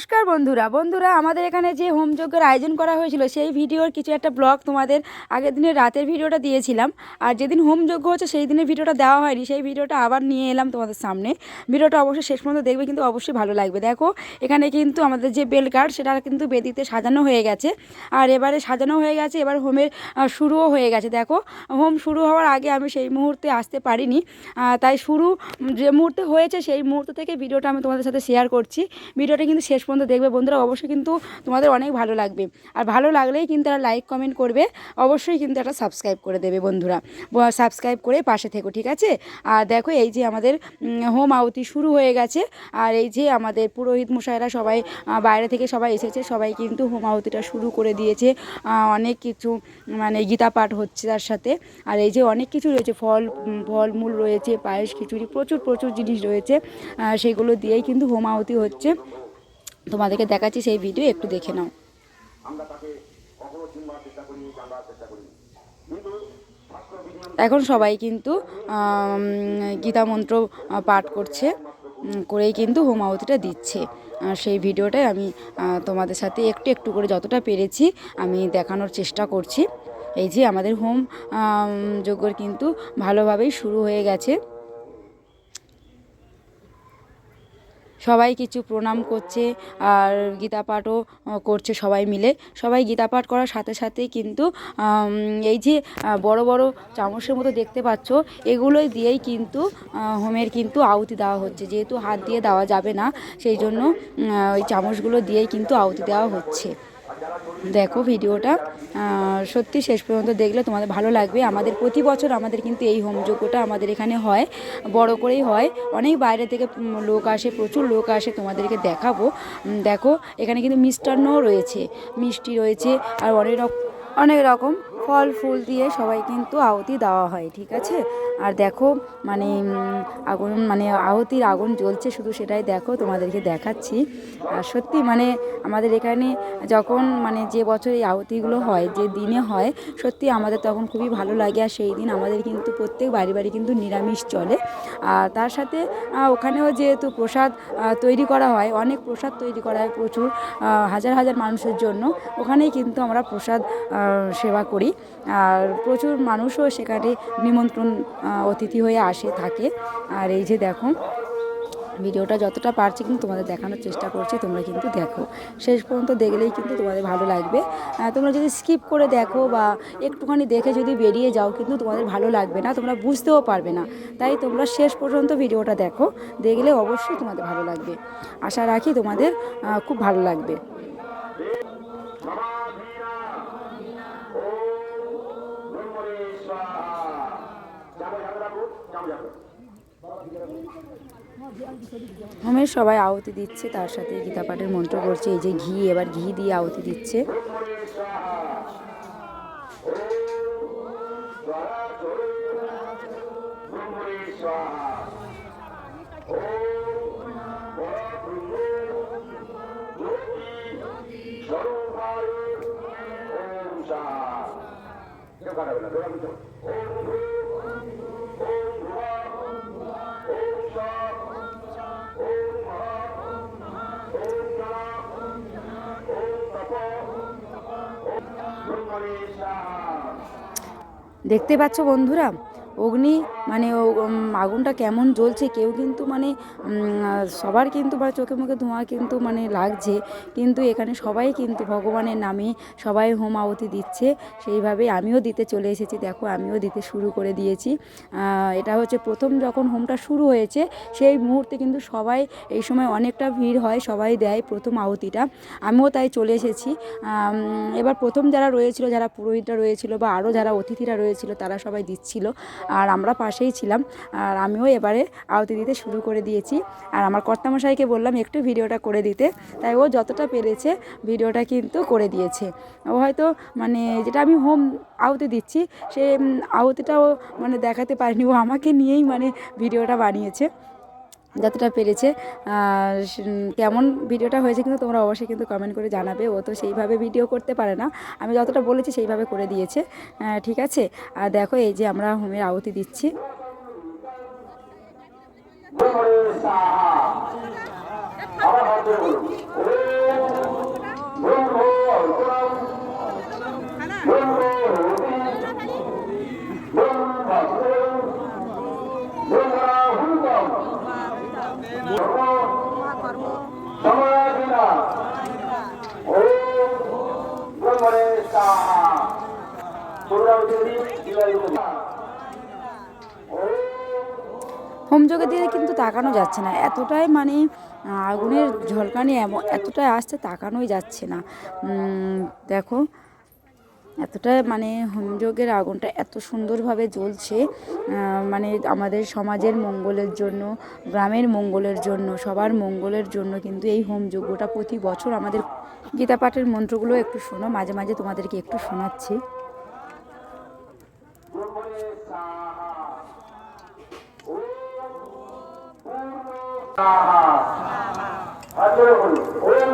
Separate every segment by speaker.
Speaker 1: নমস্কার বন্ধুরা। বন্ধুরা, আমাদের এখানে যে হোমযজ্ঞের আয়োজন করা হয়েছিল, সেই ভিডিওর কিছু একটা ব্লগ তোমাদের আগের দিনের রাতের ভিডিওটা দিয়েছিলাম। আর যেদিন হোমযজ্ঞ হচ্ছে, সেই দিনের ভিডিওটা দেওয়া হয়নি। সেই ভিডিওটা আবার নিয়ে এলাম তোমাদের সামনে। ভিডিওটা অবশ্যই শেষ পর্যন্ত দেখবে, কিন্তু অবশ্যই ভালো লাগবে। দেখো, এখানে কিন্তু আমাদের যে বেল কার্ড, সেটা কিন্তু বেদিতে সাজানো হয়ে গেছে। আর এবারে সাজানো হয়ে গেছে, এবার হোমের শুরুও হয়ে গেছে। দেখো, হোম শুরু হওয়ার আগে আমি সেই মুহূর্তে আসতে পারিনি। তাই শুরু, যে মুহূর্তে হয়েছে, সেই মুহূর্ত থেকে ভিডিওটা আমি তোমাদের সাথে শেয়ার করছি। ভিডিওটা কিন্তু শেষ পর্যন্ত দেখবে বন্ধুরা, অবশ্যই কিন্তু তোমাদের অনেক ভালো লাগবে। আর ভালো লাগলেই কিন্তু তারা লাইক কমেন্ট করবে। অবশ্যই কিন্তু একটা সাবস্ক্রাইব করে দেবে বন্ধুরা। সাবস্ক্রাইব করে পাশে থেকো, ঠিক আছে? আর দেখো এই যে আমাদের হোম আহুতি শুরু হয়ে গেছে। আর এই যে আমাদের পুরোহিত মশাইরা সবাই বাইরে থেকে সবাই এসেছে। সবাই কিন্তু হোম আহুতিটা শুরু করে দিয়েছে। অনেক কিছু মানে গীতা পাঠ হচ্ছে তার সাথে। আর এই যে অনেক কিছু রয়েছে, ফল ফলমূল রয়েছে, পায়েস, খিচুড়ি, প্রচুর প্রচুর জিনিস রয়েছে। সেগুলো দিয়েই কিন্তু হোম আহুতি হচ্ছে। তোমাদেরকে দেখাচ্ছি সেই ভিডিও, একটু দেখে নাও। এখন সবাই কিন্তু গীতা মন্ত্র পাঠ করছে করেই কিন্তু হোম আহুতিটা দিচ্ছে সেই ভিডিওটাই আমি তোমাদের সাথে একটু একটু করে যতটা পেরেছি, আমি দেখানোর চেষ্টা করছি। এই যে আমাদের হোম যজ্ঞর কিন্তু ভালোভাবেই শুরু হয়ে গেছে। সবাই কিছু প্রণাম করছে আর গীতা পাঠও করছে সবাই মিলে। সবাই গীতা পাঠ করার সাথে সাথেই কিন্তু এই যে বড় বড় চামচের মতো দেখতে পাচ্ছ, এগুলোই দিয়েই কিন্তু হোমের কিন্তু আহুতি দেওয়া হচ্ছে। যেহেতু হাত দিয়ে দেওয়া যাবে না, সেই জন্য ওই চামচগুলো দিয়েই কিন্তু আহুতি দেওয়া হচ্ছে। দেখো ভিডিওটা। সত্যি শেষ পর্যন্ত দেখলে তোমাদের ভালো লাগবে। আমাদের প্রতি বছর আমাদের কিন্তু এই হোমযজ্ঞটা আমাদের এখানে হয়। বড় করেই হয়। অনেক বাইরে থেকে লোক আসে, প্রচুর লোক আসে তোমাদেরকে দেখাবো। দেখো, এখানে কিন্তু মিষ্টান্নও রয়েছে। মিষ্টি রয়েছে আর অনেক রকম অনেক রকম ফল ফুল দিয়ে সবাই কিন্তু আহুতি দেওয়া হয়, ঠিক আছে? আর দেখো মানে আগুন মানে আহুতির আগুন জ্বলছে, শুধু সেটাই দেখো, তোমাদেরকে দেখাচ্ছি। আর সত্যি মানে আমাদের এখানে যখন মানে যে বছর এই আহুতিগুলো হয়, যে দিনে হয়, সত্যি আমাদের তখন খুবই ভালো লাগে। আর সেই দিন আমাদের কিন্তু প্রত্যেক বাড়ি বাড়ি কিন্তু নিরামিষ চলে। আর তার সাথে ওখানেও যেহেতু প্রসাদ তৈরি করা হয়, অনেক প্রসাদ তৈরি করা হয় প্রচুর হাজার হাজার মানুষের জন্য, ওখানেই কিন্তু আমরা প্রসাদ সেবা করি। আর প্রচুর মানুষও সেখানে নিমন্ত্রণ অতিথি হয়ে আসে, থাকে। আর এই যে দেখো, ভিডিওটা যতটা পারছি কিন্তু তোমাদের দেখানোর চেষ্টা করছি, তোমরা কিন্তু দেখো। শেষ পর্যন্ত দেখলেই কিন্তু তোমাদের ভালো লাগবে। তোমরা যদি স্কিপ করে দেখো বা একটুখানি দেখে যদি বেরিয়ে যাও, কিন্তু তোমাদের ভালো লাগবে না, তোমরা বুঝতেও পারবে না। তাই তোমরা শেষ পর্যন্ত ভিডিওটা দেখো, দেখলে অবশ্যই তোমাদের ভালো লাগবে। আশা রাখি তোমাদের খুব ভালো লাগবে। হোমের সবাই আহুতি দিচ্ছে তার সাথে গীতা পাঠের মন্ত্র করছে এই যে ঘি এবার ঘি দিয়ে আহুতি দিচ্ছে দেখতে পাচ্ছ বন্ধুরা? অগ্নি মানে ও- আগুনটা কেমন জ্বলছে কেউ কিন্তু মানে সবার কিন্তু বা চোখে মুখে ধোঁয়া কিন্তু মানে লাগছে। কিন্তু এখানে সবাই কিন্তু ভগবানের নামে সবাই হোম আহুতি দিচ্ছে। সেইভাবে আমিও দিতে চলে এসেছি। দেখো, আমিও দিতে শুরু করে দিয়েছি। এটা হচ্ছে প্রথম যখন হোমটা শুরু হয়েছে, সেই মুহূর্তে কিন্তু সবাই এই সময় অনেকটা ভিড় হয়, সবাই দেয় প্রথম আহুতিটা। আমিও তাই চলে এসেছি। এবার প্রথম যারা রয়েছিল, যারা পুরোহিতরা রয়েছিল বা আরও যারা অতিথিরা রয়েছিল, তারা সবাই দিচ্ছিল। আর আমরা পাশেই ছিলাম, আর আমিও এবারে আওতি দিতে শুরু করে দিয়েছি। আর আমার কর্তামশাইকে বললাম একটু ভিডিওটা করে দিতে, তাই ও যতটা পেরেছে ভিডিওটা কিন্তু করে দিয়েছে। ও হয়তো মানে যেটা আমি হোম আহুতি দিচ্ছি সে আওতিটাও মানে দেখাতে পারিনি। ও আমাকে নিয়েই মানে ভিডিওটা বানিয়েছে। যতটা পেরেছে কেমন ভিডিওটা হয়েছে কিন্তু তোমরা অবশ্যই কিন্তু কমেন্ট করে জানাবে ও তো সেইভাবে ভিডিও করতে পারে না আমি যতটা বলেছি সেইভাবে করে দিয়েছে ঠিক আছে আর দেখো এই যে আমরা হোমের আহুতি দিচ্ছি হোমযোগের দিকে কিন্তু তাকানো যাচ্ছে না। এতটাই মানে আগুনের ঝলকানি এমন এতটাই আসছে তাকানোই যাচ্ছে না। দেখো এতটা মানে হোমযজ্ঞের আগুনটা এত সুন্দরভাবে জ্বলছে মানে আমাদের সমাজের মঙ্গলের জন্য, গ্রামের মঙ্গলের জন্য, সবার মঙ্গলের জন্য কিন্তু এই হোমযজ্ঞটা প্রতি বছর আমাদের গীতা পাঠের মন্ত্রগুলো একটু শোনো, মাঝে মাঝে তোমাদেরকে একটু শোনাচ্ছি।
Speaker 2: হাজার হল ওম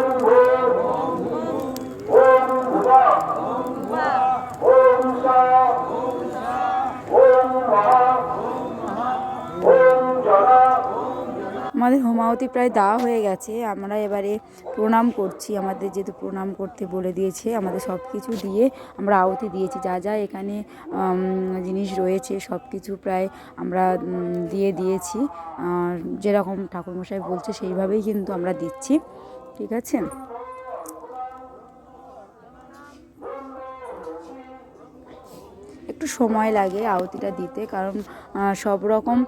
Speaker 1: আমাদের হোমাবতী প্রায় দেওয়া হয়ে গেছে। আমরা এবারে প্রণাম করছি, আমাদের যেহেতু প্রণাম করতে বলে দিয়েছে, আমাদের সব কিছু দিয়ে আমরা আহুতি দিয়েছি। যা যা এখানে জিনিস রয়েছে সব কিছু প্রায় আমরা দিয়ে দিয়েছি। যেরকম ঠাকুরমশাই বলছে, সেইভাবেই কিন্তু আমরা দিচ্ছি। ঠিক আছে? একটু সময় লাগে আহুতিটা দিতে, কারণ সব রকম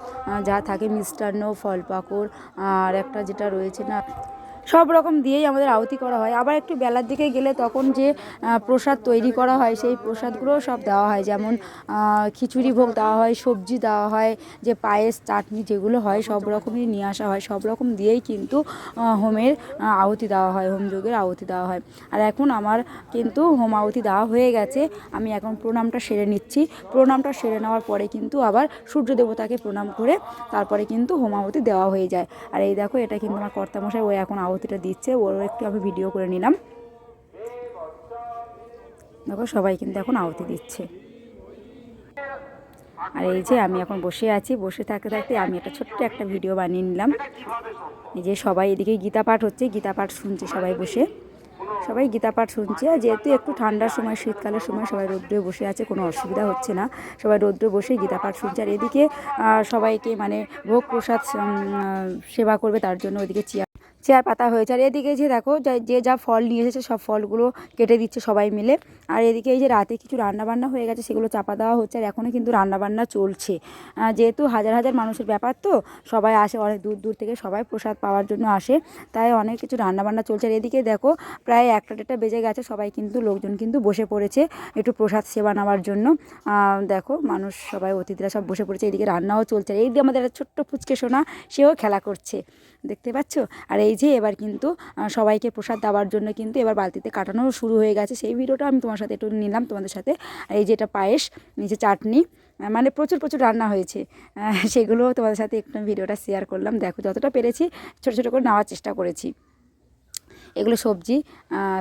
Speaker 1: যা থাকে মিষ্টান্ন ফল পাকড় আর একটা যেটা রয়েছে না সব রকম দিয়েই আমাদের আহুতি করা হয়। আবার একটু বেলার দিকে গেলে তখন যে প্রসাদ তৈরি করা হয় সেই প্রসাদগুলোও সব দেওয়া হয়। যেমন খিচুড়ি ভোগ দেওয়া হয় সবজি দেওয়া হয় যে পায়েস চাটনি যেগুলো হয় সব রকমই নিয়ে আসা হয়। সব রকম দিয়েই কিন্তু হোমের আহ, আহুতি দেওয়া হয় হোমযোগের আহুতি দেওয়া হয়। আর এখন আমার কিন্তু হোম আহুতি দেওয়া হয়ে গেছে। আমি এখন প্রণামটা সেরে নিচ্ছি। প্রণামটা সেরে নেওয়ার পরে কিন্তু আবার সূর্য দেবতাকে প্রণাম করে তারপরে কিন্তু হোম আহুতি দেওয়া হয়ে যায়। আর এই দেখো এটা কিন্তু আমার কর্তামশাই ও এখন আহুতিটা দিচ্ছে, ওরও একটু আমি ভিডিও করে নিলাম। দেখো, সবাই কিন্তু এখন আহুতি দিচ্ছে। আর এই যে আমি এখন বসে আছি, বসে থাকতে থাকতে আমি একটা ছোট্ট একটা ভিডিও বানিয়ে নিলাম। এই যে সবাই এদিকে গীতা পাঠ হচ্ছে, গীতা পাঠ শুনছে সবাই বসে। সবাই গীতা পাঠ শুনছে, আর যেহেতু একটু ঠান্ডার সময়, শীতকালের সময় সবাই রৌদ্রে বসে আছে, কোনো অসুবিধা হচ্ছে না। সবাই রৌদ্রে বসে গীতা পাঠ শুনছে, আর এদিকে সবাইকে মানে ভোগ প্রসাদ সেবা করবে, তার জন্য ওইদিকে চেয়ার চেয়ার পাতা হয়েছে। আর এদিকে যে দেখো, যা- যে ফল নিয়ে এসেছে, সব ফলগুলো কেটে দিচ্ছে সবাই মিলে। আর এদিকে এই যে রাতে কিছু রান্নাবান্না হয়ে গেছে, সেগুলো চাপা দেওয়া হচ্ছে, আর এখনও কিন্তু রান্নাবান্না চলছে। যেহেতু হাজার হাজার মানুষের ব্যাপার তো, সবাই আসে, অনেক দূর দূর থেকে সবাই প্রসাদ পাওয়ার জন্য আসে, তাই অনেক কিছু রান্নাবান্না চলছে। আর এদিকে দেখো, প্রায় একটা দেড়টা বেজে গেছে, সবাই কিন্তু লোকজন কিন্তু বসে পড়েছে একটু প্রসাদ সেবা নেওয়ার জন্য। দেখো, মানুষ সবাই অতিথিরা সব বসে পড়েছে, এদিকে রান্নাও চলছে। এই আমাদের একটা ছোট্ট ফুচকে সোনা, সেও খেলা করছে। দেখতে পাচ্ছ? আর এই যে এবার কিন্তু সবাইকে প্রসাদ দেওয়ার জন্য কিন্তু এবার বালতিতে কাটানো শুরু হয়ে গেছে। সেই ভিডিওটা আমি তোমার সাথে একটু নিলাম তোমাদের সাথে। আর এই যে এটা পায়েস নিচে চাটনি মানে প্রচুর প্রচুর রান্না হয়েছে। সেগুলো তোমাদের সাথে একটু ভিডিওটা শেয়ার করলাম। দেখো যতটা পেরেছি, ছোটো ছোটো করে নেওয়ার চেষ্টা করেছি। এগুলো সবজি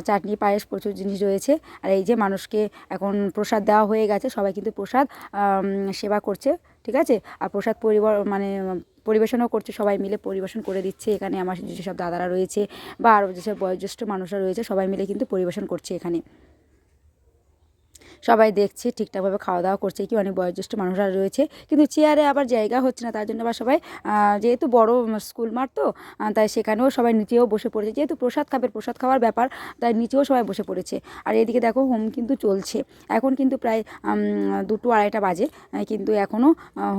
Speaker 1: চাটনি, পায়েস প্রচুর জিনিস রয়েছে। আর এই যে মানুষকে এখন প্রসাদ দেওয়া হয়ে গেছে, সবাই কিন্তু প্রসাদ সেবা করছে, ঠিক আছে? আর প্রসাদ পরিব মানে পরিবেশনও করছে, সবাই মিলে পরিবেশন করে দিচ্ছে এখানে। আমার যেসব দাদারা রয়েছে বা আরও যেসব বয়োজ্যেষ্ঠ মানুষরা রয়েছে, সবাই মিলে কিন্তু পরিবেশন করছে এখানে। সবাই দেখছে, ঠিকঠাকভাবে খাওয়া দাওয়া করছে কি অনেক বয়োজ্যেষ্ঠ মানুষরা রয়েছে। কিন্তু চেয়ারে আবার জায়গা হচ্ছে না, তার জন্য আবার সবাই যেহেতু বড় স্কুল মাঠ তো তাই সেখানেও সবাই নিচেও বসে পড়েছে। যেহেতু প্রসাদ খাবে, প্রসাদ খাওয়ার ব্যাপার, তাই নিচেও সবাই বসে পড়েছে। আর এদিকে দেখো হোম কিন্তু চলছে। এখন কিন্তু প্রায় দুটো আড়াইটা বাজে কিন্তু এখনও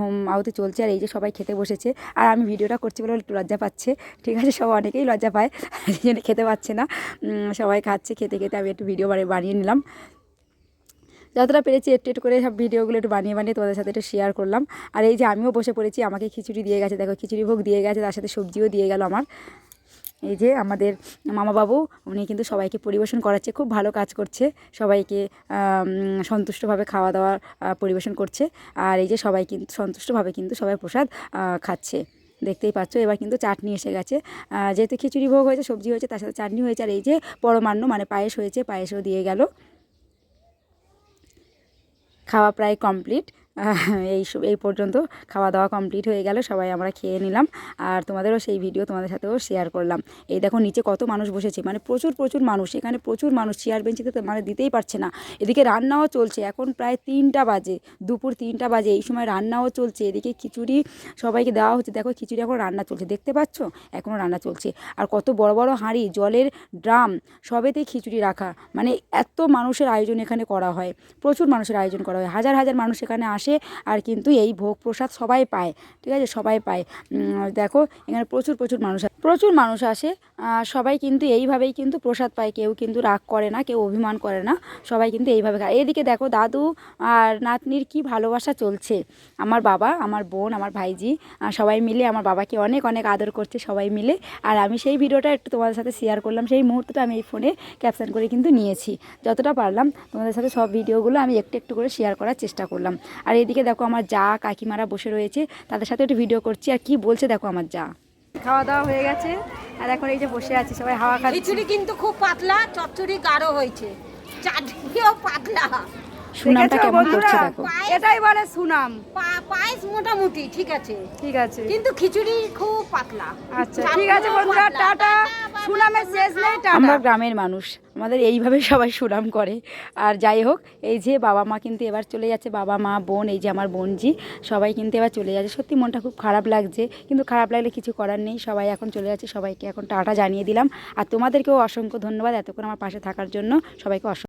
Speaker 1: হোম আহুতি চলছে। আর এই যে সবাই খেতে বসেছে। আর আমি ভিডিওটা করছি বলে একটু লজ্জা পাচ্ছে। ঠিক আছে, সব অনেকেই লজ্জা পায় সেই জন্য খেতে পাচ্ছে না। সবাই খাচ্ছে, খেতে খেতে আমি একটু ভিডিও বানিয়ে নিলাম। যতটা পেরেছি একটু একটু করে সব ভিডিওগুলো একটু বানিয়ে বানিয়ে তোমাদের সাথে একটু শেয়ার করলাম। আর এই যে আমিও বসে পড়েছি, আমাকে খিচুড়ি দিয়ে গেছে, দেখো খিচুড়ি ভোগ দিয়ে গেছে, তার সাথে সবজিও দিয়ে গেল আমার। এই যে আমাদের মামাবাবু, উনি কিন্তু সবাইকে পরিবেশন করাচ্ছে, খুব ভালো কাজ করছে, সবাইকে সন্তুষ্টভাবে খাওয়া দাওয়া পরিবেশন করছে, আর এই যে সবাই কিন্তু সন্তুষ্টভাবে কিন্তু সবাই প্রসাদ খাচ্ছে। দেখতেই পাচ্ছ, এবার কিন্তু চাটনি এসে গেছে। যেহেতু খিচুড়ি ভোগ হয়েছে, সবজি হয়েছে, তার সাথে চাটনি হয়েছে, আর এই যে পরমান্ন মানে পায়েস হয়েছে, পায়েসও দিয়ে গেল। খাওয়া প্রায় কমপ্লিট। এই এই পর্যন্ত খাওয়া দাওয়া কমপ্লিট হয়ে গেল, সবাই আমরা খেয়ে নিলাম। আর তোমাদেরও সেই ভিডিও তোমাদের সাথেও শেয়ার করলাম। এই দেখো নিচে কত মানুষ বসেছে মানে প্রচুর প্রচুর মানুষ। এখানে প্রচুর মানুষ চেয়ার বেঞ্চিতে তো মানে দিতেই পারছে না। এদিকে রান্নাও চলছে, এখন প্রায় তিনটা বাজে, দুপুর তিনটা বাজে। এই সময় রান্নাও চলছে, এদিকে খিচুড়ি সবাইকে দেওয়া হচ্ছে। দেখো খিচুড়ি এখন রান্না চলছে, দেখতে পাচ্ছ? এখনও রান্না চলছে। আর কত বড় বড় হাঁড়ি, জলের ড্রাম সবেতেই খিচুড়ি রাখা। মানে এত মানুষের আয়োজন এখানে করা হয়, প্রচুর মানুষের আয়োজন করা হয়। হাজার হাজার মানুষ এখানে আসে। আর কিন্তু এই ভোগ প্রসাদ সবাই পায়, ঠিক আছে? সবাই পায়। দেখো, এখানে প্রচুর প্রচুর মানুষ আসে প্রচুর মানুষ আসে সবাই কিন্তু এইভাবেই কিন্তু প্রসাদ পায়, কেউ কিন্তু রাগ করে না, কেউ অভিমান করে না, সবাই কিন্তু এইভাবে খায়। এদিকে দেখো দাদু আর নাতনির কি ভালোবাসা চলছে। আমার বাবা, আমার বোন, আমার ভাইজি সবাই মিলে আমার বাবাকে অনেক অনেক আদর করছে সবাই মিলে। আর আমি সেই ভিডিওটা একটু তোমাদের সাথে শেয়ার করলাম, সেই মুহূর্তটা আমি এই ফোনে ক্যাপশন করে কিন্তু নিয়েছি। যতটা পারলাম, তোমাদের সাথে সব ভিডিওগুলো আমি একটু একটু করে শেয়ার করার চেষ্টা করলাম। আর এদিকে দেখো আমার যা কাকিমারা বসে রয়েছে, তাদের সাথে একটু ভিডিও করছি, আর কি বলছে দেখো আমার যা। খাওয়া দাওয়া হয়ে গেছে। আর এখন এই যে বসে আছি সবাই হাওয়া খাচ্ছে।
Speaker 3: খিচুড়ি কিন্তু খুব পাতলা চচ্চড়ি গাঢ় হয়েছে। চাটনিও পাতলা।
Speaker 1: সুনামটা কেমন? করছে দেখো।
Speaker 4: এটাই বলে সুনাম।
Speaker 3: পায়েস মোটামুটি ঠিক আছে।
Speaker 4: ঠিক আছে।
Speaker 3: কিন্তু খিচুড়ি খুব পাতলা।
Speaker 4: আচ্ছা ঠিক আছে বন্ধুরা টাটা। সুনামের শেষ নেই
Speaker 1: আমরা গ্রামের মানুষ, আমাদের এইভাবে সবাই সুনাম করে। আর যাই হোক, এই যে বাবা মা কিন্তু এবার চলে যাচ্ছে, বাবা মা, বোন, এই যে আমার বোনজি, সবাই কিন্তু এবার চলে যাচ্ছে। সত্যি মনটা খুব খারাপ লাগছে, কিন্তু খারাপ লাগলে কিছু করার নেই, সবাই এখন চলে যাচ্ছে, সবাইকে এখন টাটা জানিয়ে দিলাম। আর তোমাদেরকেও অসংখ্য ধন্যবাদ এতক্ষণ আমার পাশে থাকার জন্য, সবাইকে অসংখ্য